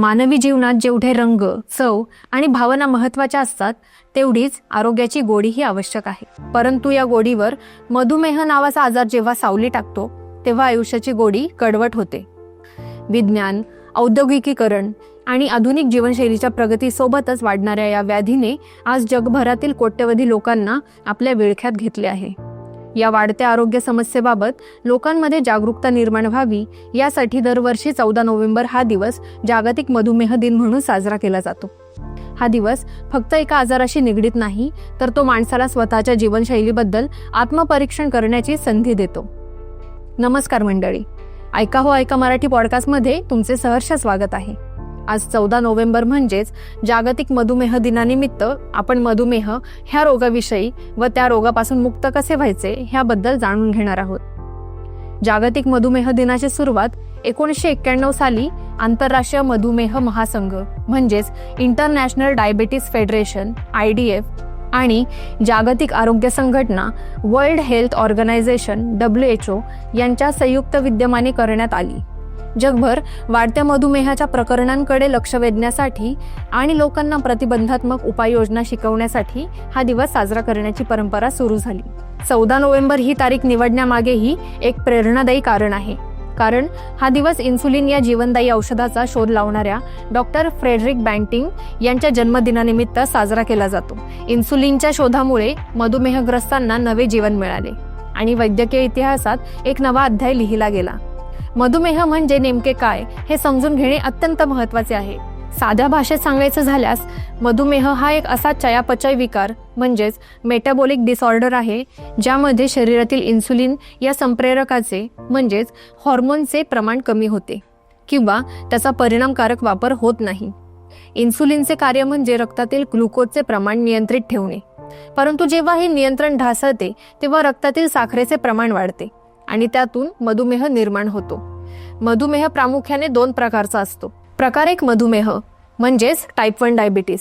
मानवी जीवनात जेवढे रंग चव आणि भावना महत्त्वाच्या असतात तेवढीच आरोग्याची गोडीही आवश्यक आहे. परंतु या गोडीवर मधुमेह नावाचा आजार जेव्हा सावली टाकतो तेव्हा आयुष्याची गोडी कडवट होते. विज्ञान औद्योगिकीकरण आणि आधुनिक जीवनशैलीच्या प्रगतीसोबतच वाढणाऱ्या या व्याधीने आज जगभरातील कोट्यवधी लोकांना आपल्या विळख्यात घेतले आहे. या वाढत्या आरोग्य समस्येबाबत लोकांमध्ये जागरूकता निर्माण व्हावी यासाठी दरवर्षी चौदा नोव्हेंबर हा दिवस जागतिक मधुमेह दिन म्हणून साजरा केला जातो. हा दिवस फक्त एका आजाराशी निगडीत नाही तर तो माणसाला स्वतःच्या जीवनशैलीबद्दल आत्मपरीक्षण करण्याची संधी देतो. नमस्कार मंडळी. ऐका हो ऐका मराठी पॉडकास्टमध्ये तुमचे सहर्ष स्वागत आहे. आज चौदा नोव्हेंबर म्हणजेच जागतिक मधुमेह दिनानिमित्त आपण मधुमेह ह्या रोगाविषयी व त्या रोगापासून मुक्त कसे व्हायचे ह्याबद्दल जाणून घेणार आहोत. जागतिक मधुमेह दिनाची सुरुवात एकोणीसशे एक्क्याण्णव साली आंतरराष्ट्रीय मधुमेह महासंघ म्हणजेच international diabetes federation I D F आणि जागतिक आरोग्य संघटना world health organization W H O यांच्या संयुक्त विद्यमाने करण्यात आली. जगभर वाढत्या मधुमेहाच्या प्रकरणांकडे लक्ष वेधण्यासाठी आणि लोकांना प्रतिबंधात्मक उपाययोजना शिकवण्यासाठी हा दिवस साजरा करण्याची परंपरा सुरू झाली. चौदा नोव्हेंबर ही तारीख निवडण्यामागेही एक प्रेरणादायी कारण आहे. कारण हा दिवस इन्सुलिन या जीवनदायी औषधाचा शोध लावणाऱ्या डॉक्टर फ्रेडरिक बँटिंग यांच्या जन्मदिनानिमित्त साजरा केला जातो. इन्सुलिनच्या शोधामुळे मधुमेहग्रस्तांना नवे जीवन मिळाले. आणि वैद्यकीय इतिहासात एक नवा अध्याय लिहिला गेला. मधुमेह म्हणजे नेमके काय हे समजून घेणे अत्यंत महत्त्वाचे आहे. साध्या भाषेत सांगायचं झाल्यास मधुमेह हा एक असा चयापचय विकार म्हणजेच मेटाबॉलिक डिसऑर्डर आहे ज्यामध्ये शरीरातील इन्सुलिन या संप्रेरकाचे म्हणजेच हॉर्मोनचे प्रमाण कमी होते किंवा त्याचा परिणामकारक वापर होत नाही. इन्सुलिनचे कार्य म्हणजे रक्तातील ग्लुकोजचे प्रमाण नियंत्रित ठेवणे. परंतु जेव्हा हे नियंत्रण ढासळते तेव्हा रक्तातील साखरेचे प्रमाण वाढते आणि त्यातून मधुमेह निर्माण होतो. मधुमेह प्रामुख्याने दोन प्रकारचा असतो. प्रकार एक मधुमेह म्हणजेच टाईप वन डायबिटीस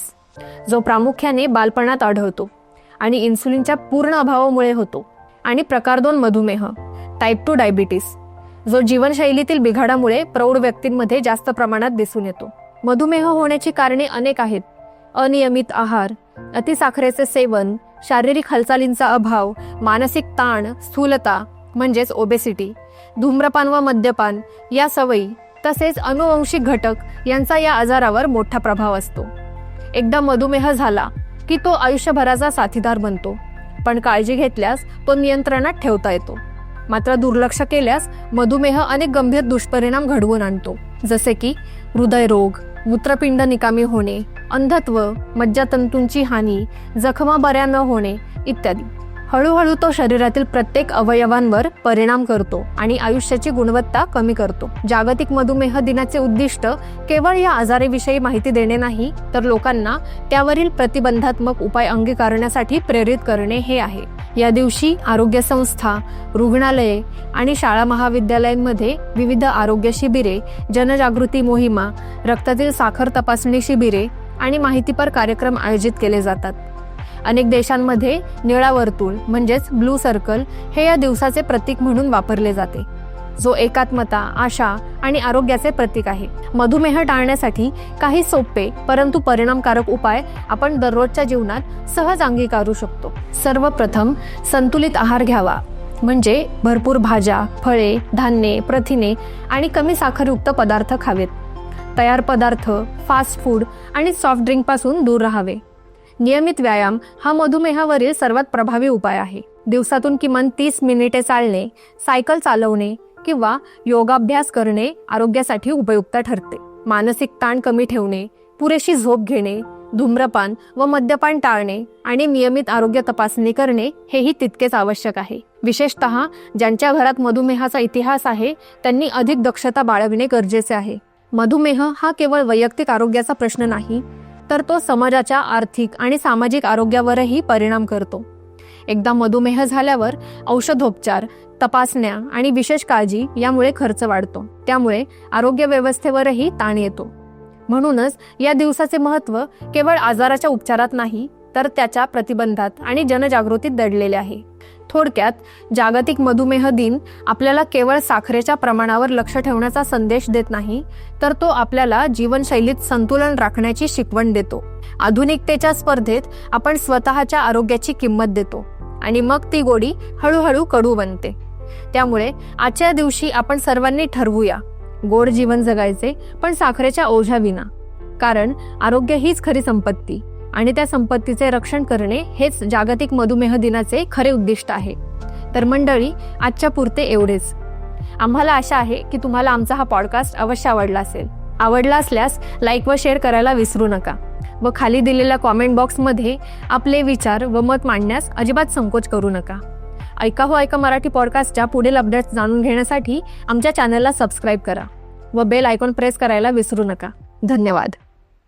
जो प्रामुख्याने बालपणात आढळतो आणि इन्सुलिनच्या पूर्ण अभावामुळे होतो. आणि प्रकार दोन मधुमेह टाईप टू डायबिटीस जो जीवनशैलीतील बिघाडामुळे प्रौढ व्यक्तींमध्ये जास्त प्रमाणात दिसून येतो. मधुमेह होण्याची कारणे अनेक आहेत. अनियमित आहार अतिसाखरेचे सेवन शारीरिक हालचालींचा अभाव मानसिक ताण स्थूलता म्हणजेच ओबेसिटी धूम्रपान व मद्यपान या सवयी तसेच अनुवंशिक घटक यांचा या आजारावर मोठा प्रभाव असतो. एकदा मधुमेह झाला की तो आयुष्यभराचा साथीदार बनतो पण काळजी घेतल्यास तो नियंत्रणात ठेवता येतो. मात्र दुर्लक्ष केल्यास मधुमेह अनेक गंभीर दुष्परिणाम घडवून आणतो जसे की हृदयरोग मूत्रपिंड निकामी होणे अंधत्व मज्जातंतूंची हानी जखमा बऱ्या न होणे इत्यादी. हळूहळू तो शरीरातील प्रत्येक अवयवांवर परिणाम करतो आणि आयुष्याची गुणवत्ता कमी करतो. जागतिक मधुमेह दिनाचे उद्दिष्ट केवळ या आजाराविषयी माहिती देणे नाही तर लोकांना त्यावरील प्रतिबंधात्मक उपाय अंगीकारण्यासाठी प्रेरित करणे हे आहे. या दिवशी आरोग्य संस्था रुग्णालये आणि शाळा महाविद्यालयांमध्ये विविध आरोग्य शिबिरे जनजागृती मोहिमा रक्तातील साखर तपासणी शिबिरे आणि माहितीपर कार्यक्रम आयोजित केले जातात. अनेक देशांमध्ये निळा वर्तुळ म्हणजेच ब्लू सर्कल हे या दिवसाचे प्रतीक म्हणून वापरले जाते. जो एकात्मता आशा आणि आरोग्याचे प्रतीक आहे. मधुमेह टाळण्यासाठी काही सोपे परंतु परिणामकारक उपाय आपण दररोजच्या जीवनात सहज अंगीकारू शकतो. सर्वप्रथम संतुलित आहार घ्यावा. म्हणजे भरपूर भाज्या फळे धान्ये प्रथिने आणि कमी साखरयुक्त पदार्थ खावेत. तयार पदार्थ फास्ट फूड आणि सॉफ्ट ड्रिंकपासून दूर राहावे. नियमित व्यायाम हा मधुमेहावरील सर्वात प्रभावी उपाय आहे. दिवसातून किमान तीस मिनिटे चालणे सायकल चालवणे किंवा योगाभ्यास करणे आरोग्यासाठी उपयुक्त ठरते. मानसिक ताण कमी ठेवणे पुरेशी झोप घेणे धूम्रपान व मद्यपान टाळणे आणि नियमित आरोग्य तपासणी करणे हेही तितकेच आवश्यक आहे. विशेषत ज्यांच्या घरात मधुमेहाचा इतिहास आहे त्यांनी अधिक दक्षता बाळगणे गरजेचे आहे. मधुमेह हा केवळ वैयक्तिक आरोग्याचा प्रश्न नाही तर तो समाजाच्या आर्थिक आणि सामाजिक आरोग्यावरही परिणाम करतो. एकदा मधुमेह झाल्यावर औषधोपचार तपासण्या आणि विशेष काळजी यामुळे खर्च वाढतो. त्यामुळे आरोग्य व्यवस्थेवरही ताण येतो. म्हणूनच या दिवसाचे महत्त्व केवळ आजाराच्या उपचारात नाही तर त्याच्या प्रतिबंधात आणि जनजागृतीत दडलेले आहे. थोडक्यात जागतिक मधुमेह दिन आपल्याला केवळ साखरेच्या प्रमाणावर लक्ष ठेवण्याचा संदेश देत नाही तर तो आपल्याला जीवनशैलीत संतुलन राखण्याची शिकवण देतो. आधुनिकतेच्या स्पर्धेत आपण स्वतःच्या आरोग्याची किंमत देतो आणि मग ती गोडी हळूहळू कडू बनते. त्यामुळे आजच्या दिवशी आपण सर्वांनी ठरवूया गोड जीवन जगायचे पण साखरेच्या ओझ्याविना कारण आरोग्य हीच खरी संपत्ती. आणि त्या संपत्तीचे रक्षण करणे हेच जागतिक मधुमेह दिनाचे खरे उद्दिष्ट आहे. तर मंडळी आजच्या पुरते एवढेच. आम्हाला आशा आहे की तुम्हाला आमचा हा पॉडकास्ट अवश्य आवडला असेल. आवडला असल्यास लाईक व शेअर करायला विसरू नका व खाली दिलेल्या कॉमेंट बॉक्समध्ये आपले विचार व मत मांडण्यास अजिबात संकोच करू नका. ऐका हो ऐका मराठी पॉडकास्टच्या पुढील अपडेट्स जाणून घेण्यासाठी आमच्या चॅनलला सबस्क्राईब करा व बेल आयकॉन प्रेस करायला विसरू नका. धन्यवाद.